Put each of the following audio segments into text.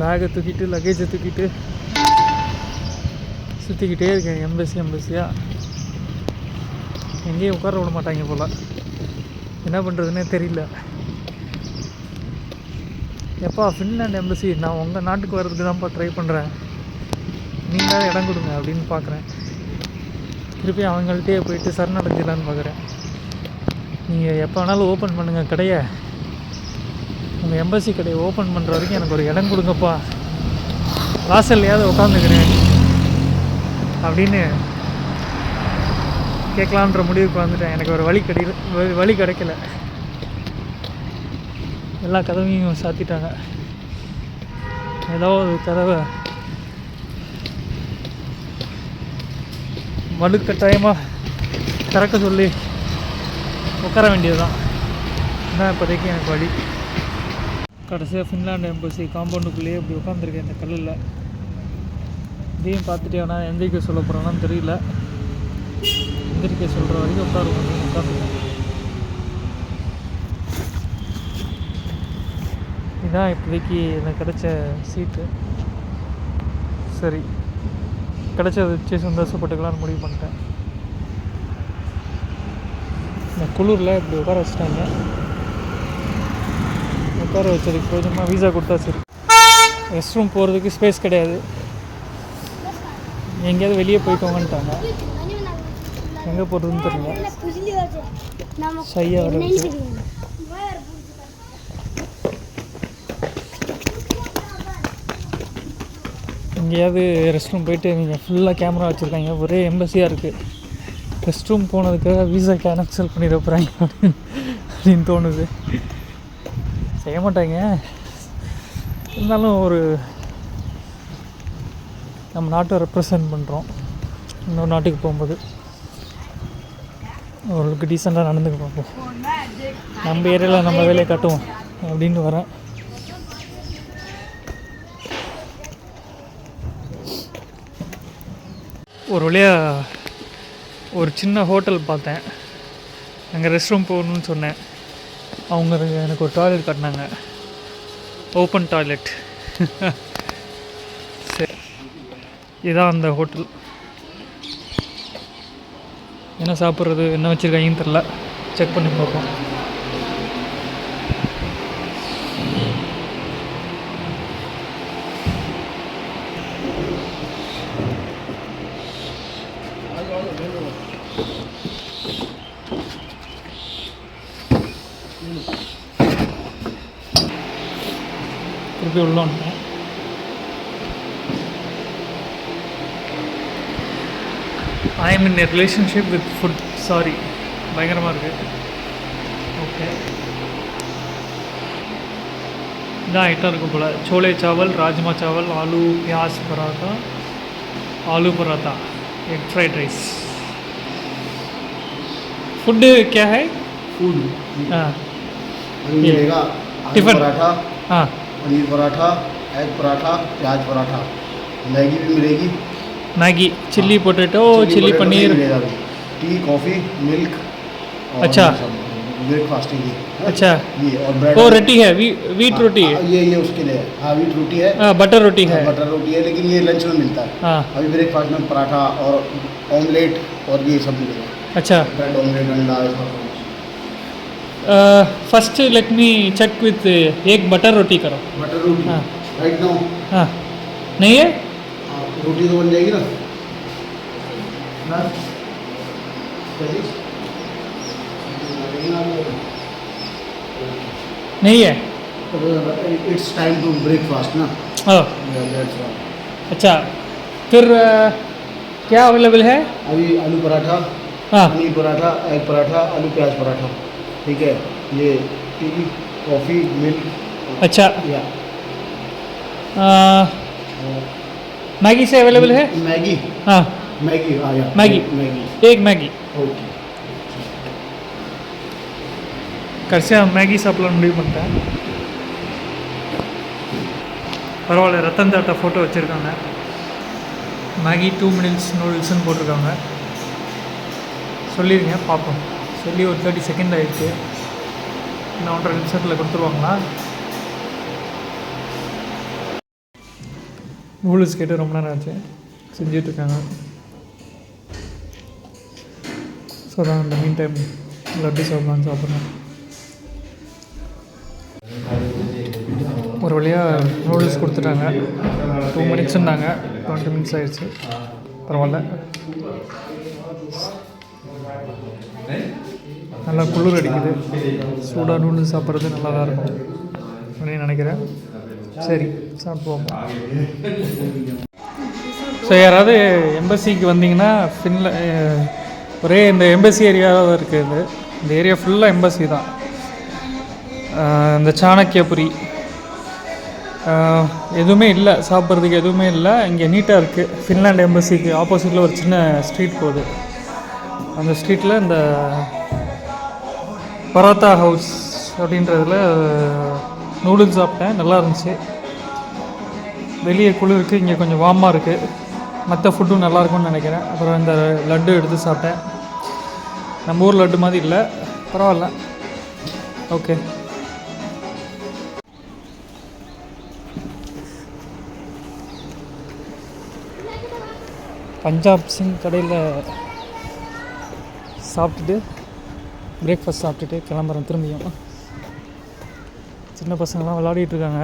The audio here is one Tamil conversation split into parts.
பேகை தூக்கிட்டு லக்கேஜை தூக்கிட்டு சுற்றிக்கிட்டே இருக்கேன் எம்பசி எம்பசியாக எங்கேயும் உட்கார விட மாட்டாங்க போல். என்ன பண்ணுறதுனே தெரியல. எப்பா ஃபின்லாண்ட் எம்பசி நான் உங்கள் நாட்டுக்கு வர்றதுக்கு தான்ப்பா ட்ரை பண்ணுறேன் நீங்கள் இடம் கொடுங்க அப்படின்னு பார்க்குறேன் திருப்பி அவங்கள்ட்டயே போயிட்டு சரணடைஞ்சிடலான்னு பார்க்குறேன் நீங்கள் எப்போ வேணாலும் ஓப்பன் பண்ணுங்கள் கடையை. இந்த எம்பசி கடையை ஓப்பன் பண்ணுற வரைக்கும் எனக்கு ஒரு இடம் கொடுங்கப்பா. வாசல்லையாவது உட்காந்துக்கிறேன் அப்படின்னு கேட்கலான்ற முடிவுக்கு வந்துட்டேன். எனக்கு ஒரு வழி கிடைக்கல வழி- வழி கிடைக்கல. எல்லா கதவையும் சாத்திட்டாங்க. ஏதோ ஒரு கதவை மடுக்கட்டாயமாக திறக்க சொல்லி உட்கார வேண்டியது தான் இப்போதைக்கு எனக்கு வழி. கடைசியாக ஃபின்லாண்டு எம்பசி காம்பவுண்டுக்குள்ளேயே இப்படி உட்காந்துருக்கேன் இந்த கல்லில். இதையும் பார்த்துட்டு ஆனால் எந்திரிக்க சொல்ல போகிறேன்னு தெரியல. எந்திரிக்க சொல்கிற வரைக்கும் உட்காருவோம் உட்காந்துருக்கேன் இதான் இப்போதைக்கு எனக்கு கிடைச்ச சீட்டு சரி கிடைச்சதை வச்சு சந்தோஷப்பட்டுக்கலாம்னு முடிவு பண்ணிட்டேன். இந்த குளிரில் இப்படி உட்கார வச்சுட்டாங்க. உட்கார வச்சதுக்கு கொஞ்சமாக வீசா கொடுத்தா சரி. ரெஸ்ட் ரூம் போகிறதுக்கு ஸ்பேஸ் கிடையாது. எங்கேயாவது வெளியே போய்க்கோங்கன்ட்டாங்க. எங்கே போகிறதுன்னு தெரியல. சையா வர எங்கேயாவது ரெஸ்ட் ரூம் போயிட்டு இவங்க ஃபுல்லாக கேமரா வச்சுருக்காங்க. ஒரே எம்பசியாக இருக்குது ரெஸ்ட் ரூம் போனதுக்காக வீசா கேன்சல் பண்ணிட போகிறாங்க அப்படின்னு அப்படின்னு தோணுது. செய்ய மாட்டாங்க. இருந்தாலும் ஒரு நம்ம நாட்டை ரெப்ரசன்ட் பண்ணுறோம் இன்னொரு நாட்டுக்கு போகும்போது. ஓரளவுக்கு டீசெண்டாக நடந்துக்க பார்ப்போம். நம்ம ஏரியாவில் நம்ம வேலையை காட்டுவோம் அப்படின்னு வரேன். ஒரு வழியாக ஒரு சின்ன ஹோட்டல் பார்த்தேன். அங்கே ரெஸ்ட் ரூம் போகணுன்னு சொன்னேன். அவங்க எனக்கு ஒரு டாய்லெட் காட்டினாங்க. ஓப்பன் டாய்லெட் சரி. இதான் அந்த ஹோட்டல் என்ன சாப்பிட்றது என்ன வச்சுருக்காங்கன்னு தெரில செக் பண்ணி பார்ப்போம். திருப்பி உள்ள வந்துட்டேன் I am in relationship with food sorry பயங்கரமாக இருக்குது ஓகே இதான் ஐட்டம் இருக்கும் போல் சோலே சாவல் ராஜ்மா சாவல் ஆலू प्याज paratha aloo paratha egg fried rice food क्या है फूड हाँ अभी ये, मिलेगा आलू टिफिन। पराठा हाँ पनीर पराठा एग पराठा प्याज पराठा। मैगी भी मिलेगी। Maggi chilli potato chilli paneer. Tea coffee milk अच्छा। ब्रेकफास्ट के लिए। हाँ? अच्छा। ये और ब्रेड वो रोटी है वी वीट हाँ, रोटी। हाँ, है ये ये उसके लिए। है। हाँ वीट रोटी है। हाँ, बटर रोटी है बटर रोटी है लेकिन ये लंच में मिलता है। हाँ। अभी ब्रेकफास्ट में पराठा और ऑमलेट और ये सब मिलेगा। अच्छा। ब्रेड ऑमलेट अंडा first let me check with एक बटर रोटी करो। बटर रोटी हाँ। राइट नाउ हाँ। नहीं है? हाँ, रोटी तो बन जाएगी ना। ना नहीं है। इट्स टाइम टू ब्रेकफास्ट ना। अच्छा। फिर क्या अवेलेबल है? अभी आलू पराठा हाँ। पनीर पराठा एग पराठा आलू प्याज पराठा। ठीक है ये टी कॉफ़ी मिल्क अच्छा या अ, मैगी से अवेलेबल है मैगी हाँ मैगी हाँ या मैगी। मैगी एक मैगी ओके கடைசியாக மேகி சாப்பிடலாம்னு முடிவு பண்ணிட்டேன் பரவாயில்ல ரத்தன் தாட்டா ஃபோட்டோ வச்சுருக்காங்க மேகி டூ மினிட்ஸ் நூடுல்ஸ்னு போட்டிருக்காங்க சொல்லிடுங்க பார்ப்போம் சொல்லி ஒரு தேர்ட்டி செகண்ட் ஆகிடுச்சு இன்னும் ஒன்றரை நிமிஷத்தில் கொடுத்துருவாங்களா? நூடுல்ஸ் கேட்டு ரொம்ப நேரம் ஆச்சு. செஞ்சிட்ருக்காங்க. ஸோ தான் இந்த மீன் டைம் லட்டு சாப்பிட்லான்னு சாப்பிட்றேன் ஒரு வழியாக நூடுல்ஸ் கொடுத்துட்டாங்க. டூ மினிட்ஸ் இருந்தாங்க டுவெண்ட்டி மினிட்ஸ் ஆயிடுச்சு. பரவாயில்ல. நல்லா குளிர் அடிக்குது. சூடாக நூடுல்ஸ் சாப்பிட்றது நல்லா தான் இருக்கும் அப்படின்னு நினைக்கிறேன். சரி சாப்பிடுவோம். ஸோ யாராவது எம்பசிக்கு வந்தீங்கன்னா ஃபின்ல ஒரே இந்த எம்பசி ஏரியாவாக இருக்குது இது. இந்த ஏரியா ஃபுல்லாக எம்பசி தான். இந்த சாணக்கியபுரி. எதுவுமே இல்லை சாப்பிட்றதுக்கு எதுவுமே இல்லை. இங்கே நீட்டாக இருக்குது ஃபின்லாண்ட் எம்பசிக்கு ஆப்போசிட்டில் ஒரு சின்ன ஸ்ட்ரீட் போகுது. அந்த ஸ்ட்ரீட்டில் இந்த பராத்தா ஹவுஸ் அப்படின்றதுல நூடுல்ஸ் சாப்பிட்டேன் நல்லா இருந்துச்சு. வெளியே குளிருக்கு இங்கே கொஞ்சம் வார்மாக இருக்குது மற்ற ஃபுட்டும் நல்லாயிருக்கும்னு நினைக்கிறேன். அப்புறம் இந்த லட்டு எடுத்து சாப்பிட்டேன். நம்ம ஊர் லட்டு மாதிரி இல்லை. பரவாயில்ல. ஓகே பஞ்சாப் சிங் கடையில் சாப்பிட்டுட்டு பிரேக்ஃபாஸ்ட் சாப்பிட்டுட்டு கிளம்புறோம் திரும்பியும். சின்ன பசங்களாம் விளையாடிட்டு இருக்காங்க.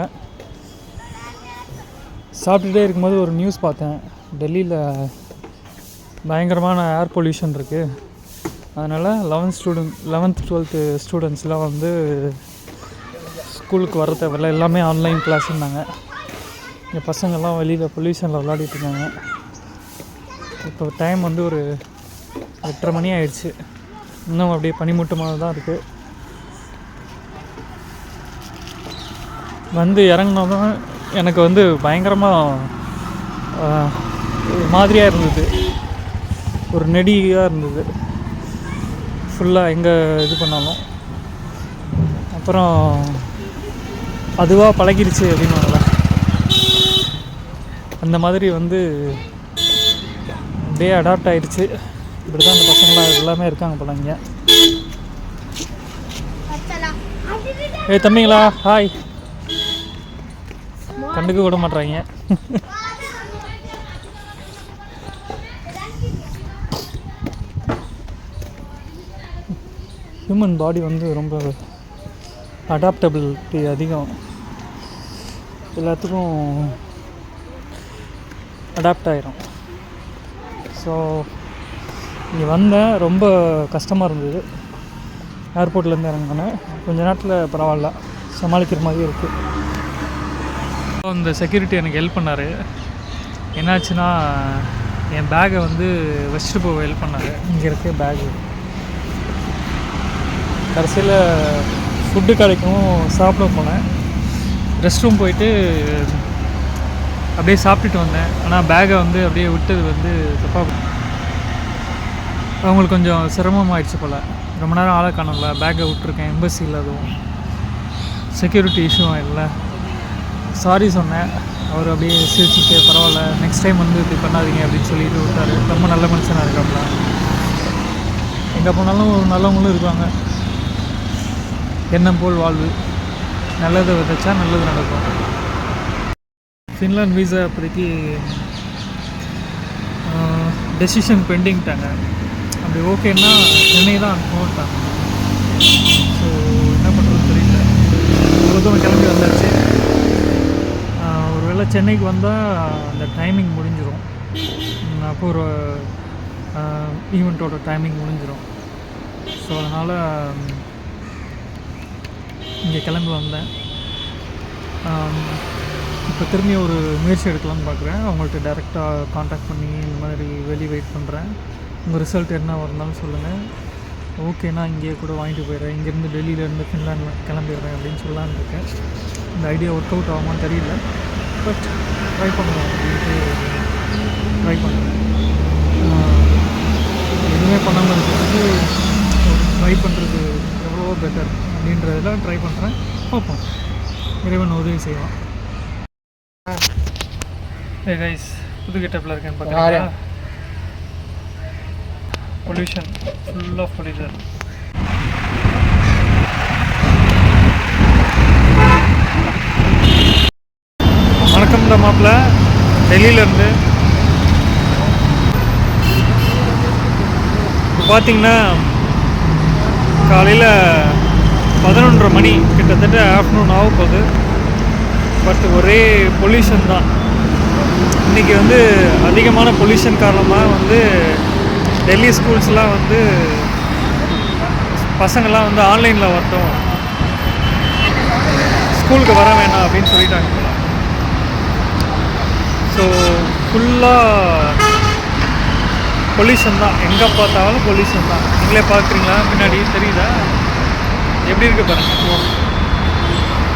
சாப்பிட்டுட்டே இருக்கும்போது ஒரு நியூஸ் பார்த்தேன். டெல்லியில் பயங்கரமான ஏர் பொல்யூஷன் இருக்குது அதனால் லெவன்த் ஸ்டூடெண்ட் லெவன்த் டுவெல்த்து ஸ்டூடெண்ட்ஸ்லாம் வந்து ஸ்கூலுக்கு வர தேவையில்ல எல்லாமே ஆன்லைன் கிளாஸ்ன்னாங்க இங்கே பசங்கள்லாம் வெளியில் பொல்யூஷனில் விளையாடிட்டு இருக்காங்க. இப்போ டைம் வந்து ஒரு எட்டரை மணி ஆயிடுச்சு. இன்னும் அப்படியே பனிமூட்டமாக தான் இருக்குது வந்து இறங்கினோம் எனக்கு வந்து பயங்கரமாக ஒரு மாதிரியாக இருந்தது. ஒரு நெடியாக இருந்தது. ஃபுல்லாக எங்கே இது பண்ணாலும். அப்புறம் அதுவாக பழகிருச்சு அப்படின்னு அந்த மாதிரி வந்து அப்படியே அடாப்ட் ஆயிடுச்சு இப்படி தான் அந்த பசங்களாம் எல்லாமே இருக்காங்க போல இங்கே. ஏய் தம்பிங்களா ஹாய் கண்டுக்க விட மாட்றாங்க ஹியூமன் பாடி வந்து ரொம்ப அடாப்டபிலிட்டி அதிகம். எல்லாத்துக்கும் அடாப்ட் ஆயிரும். ஸோ இங்கே வந்தேன் ரொம்ப கஷ்டமாக இருந்தது. ஏர்போர்ட்லேருந்து இறங்கினேன் கொஞ்ச நேரத்தில் பரவாயில்ல. சமாளிக்கிற மாதிரி இருக்குது அந்த செக்யூரிட்டி எனக்கு ஹெல்ப் பண்ணார். என்னாச்சுன்னா என் பேக்கை வந்து வச்சுட்டு போக ஹெல்ப் பண்ணார். இங்கே இருக்க பேகு கடைசியில் ஃபுட்டு கிடைக்கும் சாப்பிட போனேன். ரெஸ்ட் ரூம் போயிட்டு அப்படியே சாப்பிட்டுட்டு வந்தேன். ஆனால் பேக்கை வந்து அப்படியே விட்டது வந்து தப்பாக அவங்களுக்கு கொஞ்சம் சிரமமாயிடுச்சு போல். ரொம்ப நேரம் ஆளை காணல பேக்கை விட்டுருக்கேன் எம்பசியில் அதுவும். செக்யூரிட்டி இஷ்யூ இல்லை. சாரி சொன்னேன். அவர் அப்படியே சிரிச்சுட்டு பரவாயில்ல நெக்ஸ்ட் டைம் வந்து இப்படி பண்ணாதீங்க அப்படின்னு சொல்லிட்டு விட்டார். ரொம்ப நல்ல மனுஷனாக இருக்காப்புல எங்கே போனாலும் ஒரு நல்லவங்களும் இருக்காங்க. எண்ணம் போல் வாழ்வு. நல்லதை விதைச்சா நல்லது நடக்கும். ஃபின்லாண்ட் வீசா இப்போதைக்கு டெசிஷன் பெண்டிங்ட்டாங்க அப்படி ஓகேன்னா சென்னை தான் அனுப்பணுட்டாங்க ஸோ என்ன பண்ணுறது தெரியல. இவ்வளோ தூரம் கிளம்பி வந்தாச்சு. ஒருவேளை சென்னைக்கு வந்தால் அந்த டைமிங் முடிஞ்சிடும் அப்போ ஒரு ஈவெண்ட்டோட டைமிங் முடிஞ்சிடும் ஸோ அதனால் இங்கே கிளம்பி வந்தேன். இப்போ திரும்பி ஒரு முயற்சி எடுக்கலாம்னு பார்க்குறேன் அவங்கள்ட்ட டேரெக்டாக காண்டாக்ட் பண்ணி இந்த மாதிரி வெளியே வெயிட் பண்ணுறேன் உங்கள் ரிசல்ட் என்ன வரணும்னு சொல்லுங்கள் ஓகேண்ணா இங்கேயே கூட வாங்கிட்டு போயிடுறேன். இங்கேருந்து டெல்லியிலேருந்து ஃபின்லாண்ட் கிளம்பிடுறேன் அப்படின்னு சொல்லலான்னு இருக்கேன். இந்த ஐடியா ஒர்க் அவுட் ஆகுமான்னு தெரியல. பட் ட்ரை பண்ணுவோம் அப்படின்ட்டு ட்ரை பண்ணுறேன். எதுவுமே பண்ணாமல் இருக்கிறதுக்கு ட்ரை பண்ணுறது எவ்வளவோ பெட்டர் அப்படின்றதெல்லாம் ட்ரை பண்ணுறேன் பார்ப்போம். இறைவன் உதவி செய்வான். கைஸ் புது கெட்டப்பில் இருக்கேன் பார்த்தீங்களா பொல்யூஷன் ஃபுல்லாக பொல்யூஷன் வணக்கம் இந்த மாப்பிள்ள. டெல்லியிலேருந்து. இப்போ பார்த்தீங்கன்னா காலையில் பதினொன்றரை மணி கிட்டத்தட்ட ஆஃப்டர்நூன் ஆக போகுது. பட் ஒரே பொல்யூஷன் தான். இன்றைக்கி வந்து அதிகமான பொல்யூஷன் காரணமாக வந்து டெல்லி ஸ்கூல்ஸ்லாம் வந்து பசங்கள்லாம் வந்து ஆன்லைனில் வரட்டும். ஸ்கூலுக்கு வர வேண்டாம் அப்படின்னு சொல்லிட்டாங்க. ஸோ ஃபுல்லாக பொல்யூஷன் தான். எங்கே பார்த்தாலும் பொல்யூஷன் தான். நீங்களே பார்க்குறீங்களா? பின்னாடி தெரியுதா? எப்படி இருக்கு பாருங்கள்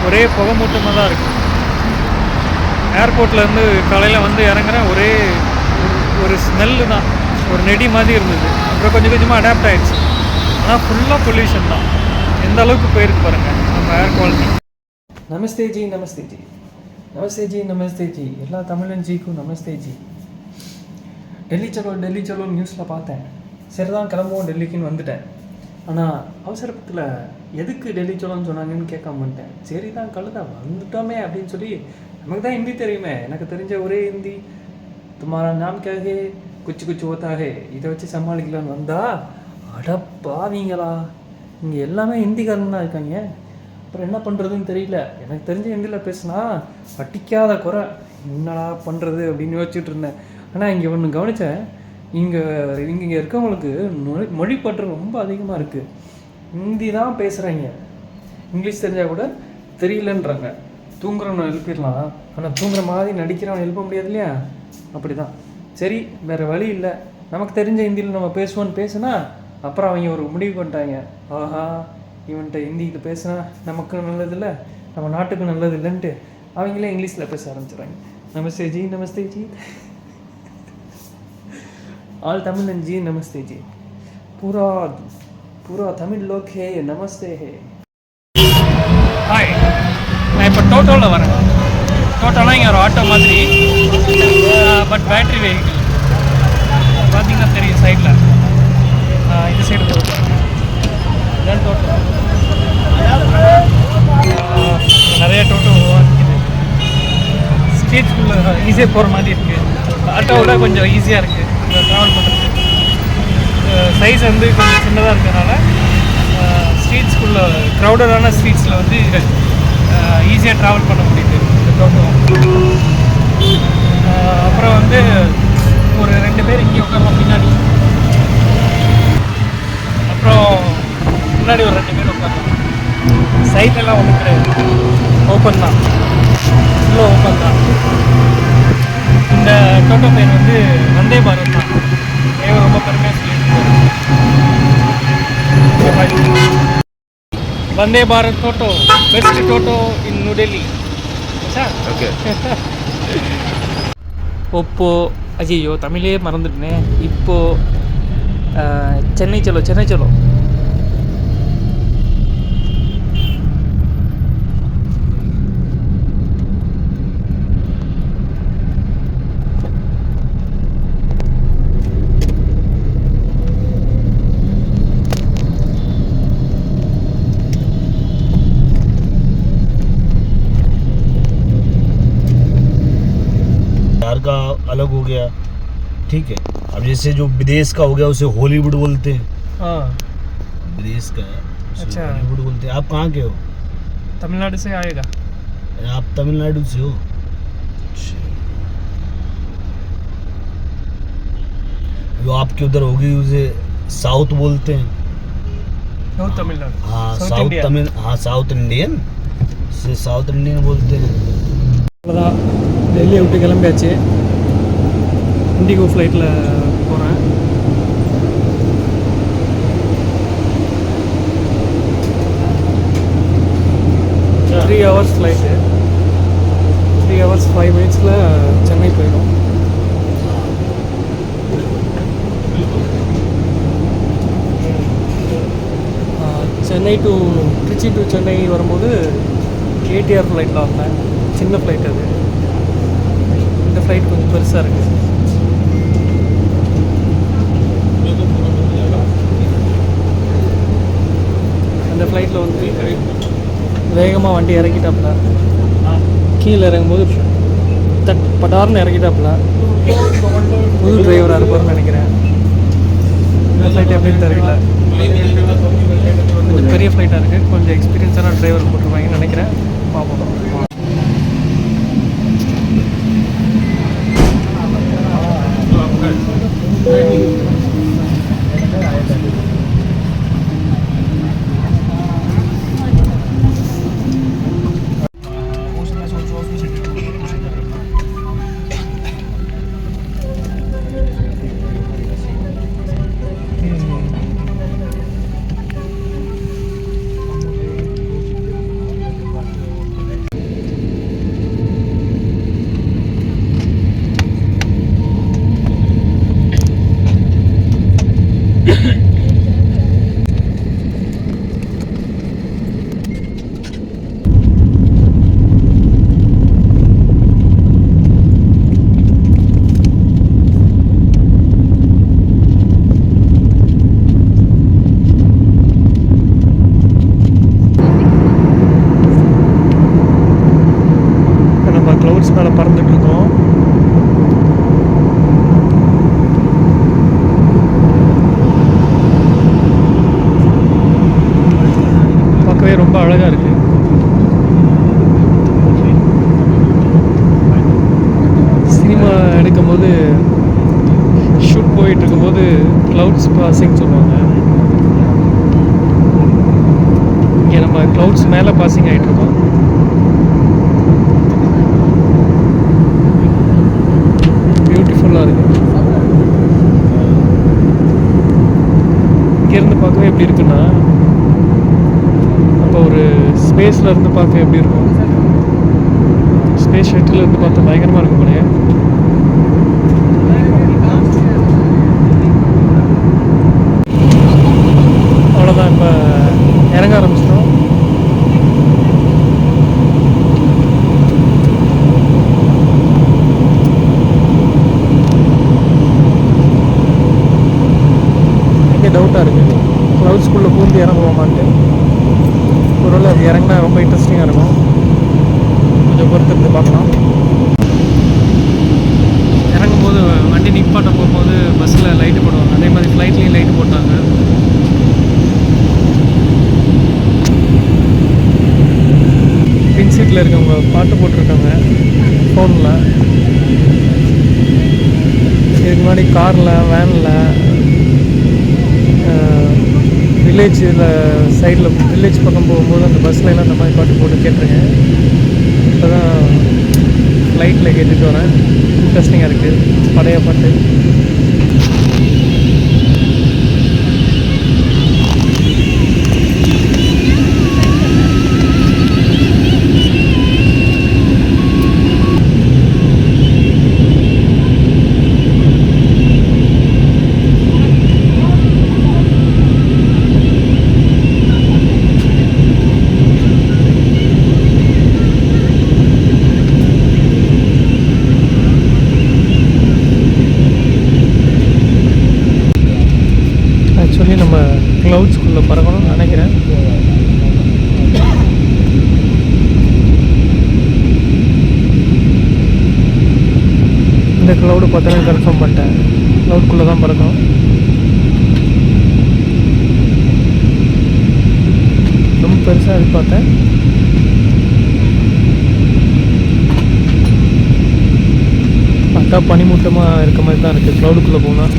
ஒரே புகை மூட்டமாக தான் இருக்குது ஏர்போர்ட்லேருந்து காலையில் வந்து இறங்குறேன் ஒரே ஒரு- ஒரு ஸ்மெல்லு தான். ஒரு நெடி மாதிரி இருந்தது. அப்புறம் கொஞ்சம் கொஞ்சமாக அடாப்ட் ஆகிடுச்சு ஆனால் ஃபுல்லாக பொல்யூஷன் தான். எந்த அளவுக்கு போயிருக்கு பாருங்கள் நம்ம ஏர் குவாலிட்டி நமஸ்தே ஜி நமஸ்தே ஜி. நமஸ்தே ஜி நமஸ்தே ஜி. எல்லா தமிழன் ஜிக்கும் நமஸ்தே ஜி. டெல்லி சலோ டெல்லி சலோ நியூஸில் பார்த்தேன். சரிதான் கிளம்புவோம் டெல்லிக்குன்னு வந்துட்டேன். ஆனால் அவசரத்தில் எதுக்கு டெல்லி சலோன்னு சொன்னாங்கன்னு கேட்காம வந்துட்டேன். சரி தான் கழுதா வந்துட்டோமே அப்படின்னு சொல்லி நமக்கு தான் ஹிந்தி தெரியுமே. எனக்கு தெரிஞ்ச ஒரே ஹிந்தி. துமாரா நாம் கேகே குச்சி குச்சி ஓத்தாகே இதை வச்சு சமாளிக்கலான்னு வந்தா அடப்பாவீங்களா இங்கே எல்லாமே ஹிந்திக்காரங்க தான் இருக்காங்க. அப்புறம் என்ன பண்ணுறதுன்னு தெரியல. எனக்கு தெரிஞ்ச ஹிந்தியில் பேசுனா அடிக்காத குறை. என்னடா பண்ணுறது அப்படின்னு யோசிச்சுட்டு இருந்தேன். ஆனால் இங்கே ஒன்று கவனித்தேன் இங்கே இங்கே இங்கே இருக்கவங்களுக்கு மொழி மொழிப்பற்று ரொம்ப அதிகமாக இருக்குது ஹிந்தி தான் பேசுகிறாங்க இங்கிலீஷ் தெரிஞ்சால் கூட தெரியலன்றாங்க. தூங்குறவனை எழுப்பிடலாம். ஆனால் தூங்குற மாதிரி நடிக்கிறவனை எழுப்ப முடியாது இல்லையா? அப்படி தான் சரி வேறு வழி இல்லை. நமக்கு தெரிஞ்ச ஹிந்தியில் நம்ம பேசுவோன்னு பேசுனா அப்புறம் அவங்க ஒரு முடிவு பண்ணிட்டாங்க. ஆஹா இவன்கிட்ட ஹிந்தியில் பேசுனா நமக்கு நல்லது இல்லை நம்ம நாட்டுக்கு நல்லது இல்லைன்ட்டு அவங்களே இங்கிலீஷில் பேச ஆரம்பிச்சிடுறாங்க. நமஸ்தே ஜி நமஸ்தே ஜி. ஆல் தமிழன் ஜி நமஸ்தே ஜி. பூரா பூரா தமிழ் லோக் ஹே நமஸ்தே. ஹே ஹாய் நான் இப்போ டோட்டோவில் வரேன். டோட்டோலாம் இங்கே ஒரு ஆட்டோ மாதிரி. பட் பேட்ரி வெஹிக்கிள் பார்த்தீங்கன்னா தெரியும் சைடில் இந்த சைடு தோட்டம் இதான் டோட்டோ நிறைய டோட்டோ இருக்குது ஸ்ட்ரீட்குள்ளே ஈஸியாக போகிற மாதிரி இருக்குது ஆட்டோவோட கொஞ்சம் ஈஸியாக இருக்குது ட்ராவல் பண்ணுறதுக்கு சைஸ் வந்து கொஞ்சம் சின்னதாக இருக்கிறதுனால ஸ்ட்ரீட்ஸ்குள்ளே க்ரௌடடான ஸ்ட்ரீட்ஸில் வந்து ஈஸியாக ட்ராவல் பண்ண முடியுது இந்த டோட்டோ அப்புறம் வந்து ஒரு ரெண்டு பேர் இங்கே உட்காரலாம் பின்னாடி. அப்புறம் முன்னாடி ஒரு ரெண்டு பேர் உட்காரலாம் சைட்லலாம் ஒன்றும் கிடையாது. ஓப்பன் தான். ஃபுல்லாக ஓப்பன் தான். இந்த டோட்டோ பேர் வந்து வந்தே பாரத் தான். ஏன் ரொம்ப பெருமையாக சொல்லியிருக்காரு. Vande Bharat டோட்டோ best டோட்டோ in new Delhi okay ஒப்போ ஐயோ தமிழே மறந்துட்டேனே. இப்போது சென்னை செல்லோ சென்னை செல்லோ अलग हो गया। ठीक है? अब जैसे जो विदेश का हो गया उसे हॉलीवुड बोलते हैं। विदेश का अच्छा। हॉलीवुड बोलते हैं। आप कहाँ के हो? तमिलनाडु से आएगा। आप तमिलनाडु से हो? अच्छा। जो आपके उधर होगी उसे साउथ बोलते हैं। साउथ साउथ तमिल हाँ साउथ इंडियन से साउथ इंडियन बोलते हैं। ഡൽഹി ഊട്ടി കിളമ്പിയാച്ചേ இண்டிகோ ஃப்ளைட்டில் போகிறேன் three hours flight three hours five மினிட்ஸில் சென்னை போயிடும். சென்னை டு திருச்சி டு சென்னை வரும்போது கேடிஆர் ஃப்ளைட்டில் வந்தேன். சின்ன ஃப்ளைட் அது. இந்த ஃப்ளைட் கொஞ்சம் பெருசாக இருக்குது அந்த ஃப்ளைட்டில் வந்து வேகமாக வண்டி இறக்கிட்டாப்புல கீழே இறங்கும்போது தட் படார்னு இறங்கிட்டாப்புல புது டிரைவராக இருப்பார்னு நினைக்கிறேன். இந்த ஃப்ளைட் எப்படின்னு தெரியல. கொஞ்சம் பெரிய ஃப்ளைட்டாக இருக்குது கொஞ்சம் எக்ஸ்பீரியன்ஸான டிரைவர் போட்டிருப்பாங்கன்னு நினைக்கிறேன். பார்ப்போம். வந்து க்ளவுட்ஸ் பாசிங் சொல்லுவாங்க. இங்கே நம்ம க்ளவுட்ஸ் மேலே பாசிங் ஆகிட்ருக்கோம் பியூட்டிஃபுல்லாக இருக்கு. இங்கேருந்து பார்க்கவே எப்படி இருக்குன்னா அப்போ ஒரு ஸ்பேஸில் இருந்து பார்க்க எப்படி இருக்கும்? ஸ்பேஸ் ஷட்டில் இருந்து பார்த்தா பயங்கரமாக இருக்கும் போலயே அவ்வளோதான் இப்போ இறங்க ஆரம்பிச்சிட்டோம் எனக்கு டவுட்டாக இருக்குது க்ளவுட்ஸ்குள்ளே பூந்து இறங்குவோமான்ட்டு ஒருவேளை அது இறங்கினா ரொம்ப இன்ட்ரெஸ்டிங்காக இருக்கும். கொஞ்சம் பொறுத்திருந்து பார்க்கலாம். இறங்கும்போது வண்டி நிப்பாட்ட போகும்போது பஸ்ஸில் லைட்டு போடுவாங்க. அதே மாதிரி ஃப்ளைட்லேயும் லைட்டு போட்டாங்க. பின் சீட்டில் இருக்கவங்க பாட்டு போட்டிருக்காங்க ஃபோனில் இதுக்கு முன்னாடி காரில் வேனில் வில்லேஜில் சைடில் வில்லேஜ் பக்கம் போகும்போது அந்த பஸ்ல அந்த மாதிரி பாட்டு போட்டு கேட்டிருக்கேன். இப்போ தான் ஃப்ளைட்டில் கேட்டுட்டு வரேன். இன்ட்ரெஸ்டிங்காக இருக்குது பழைய பாட்டு ஆக்சுவலி நம்ம க்ளவுட்ஸ்குள்ளே பறக்கணும்னு நினைக்கிறேன் இந்த க்ளவுடு பார்த்தோன்னே கன்ஃபார்ம் பண்ணிட்டேன். க்ளவுட்குள்ளே தான் பறக்கும். ரொம்ப பெருசாக எதிர்பார்த்தேன் பார்த்தா பனிமூட்டமாக இருக்க மாதிரி தான் இருக்குது க்ளவுடுக்குள்ளே போனால்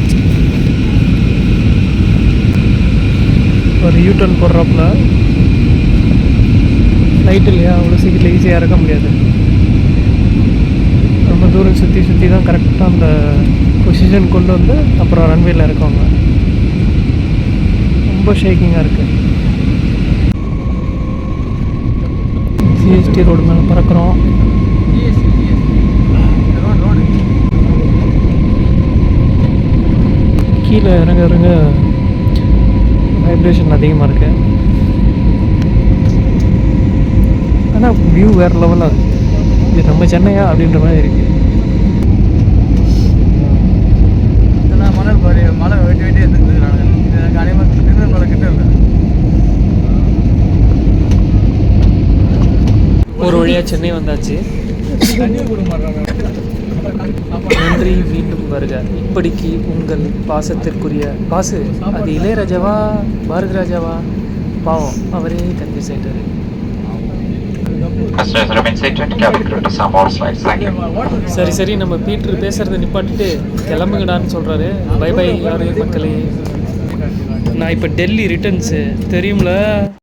ஒரு யூட்டர்ன் போடுறப்பல லைட் இல்லையா? அவ்வளோ சீக்கிரம் ஈஸியாக இறக்க முடியாது. தூரம் சுற்றி சுற்றி தான் கரெக்டாக அந்த பொசிஷன் கொண்டு வந்து அப்புறம் ரன்வேயில் இறக்குவாங்க ரொம்ப ஷேக்கிங்காக இருக்குது சிஎஸ்டி ரோடு மேலே பறக்கிறோம். கீழே இறங்க இறங்க வைப்ரேஷன் அதிகமாக இருக்கு. ஆனால் வியூ வேறு லெவலாக இருக்குது இது நம்ம சென்னையா அப்படின்ற மாதிரி இருக்குது இதெல்லாம் மணல் பாரு மழை வெட்டி வெட்டி எடுத்துக்கிறாங்க இது எனக்கு அனைவரும் திருநெல் மலை கிட்ட இல்லை ஒரு வழியாக சென்னை வந்தாச்சு. நன்றி மீண்டும் வருக. இப்படிக்கு உங்கள் பாசத்திற்குரிய பாசு அது இளையராஜாவா பாரதி ராஜாவா பாவம் அவரே கன்ஃபியூஸ் ஆயிட்டாரு. சரி சரி நம்ம பீட்ரு பேசுறதை நிப்பாட்டிட்டு கிளம்புங்கடான்னு சொல்றாரு. பை பை யாரு மக்களே. நான் இப்போ டெல்லி ரிட்டர்ன்ஸு தெரியும்ல?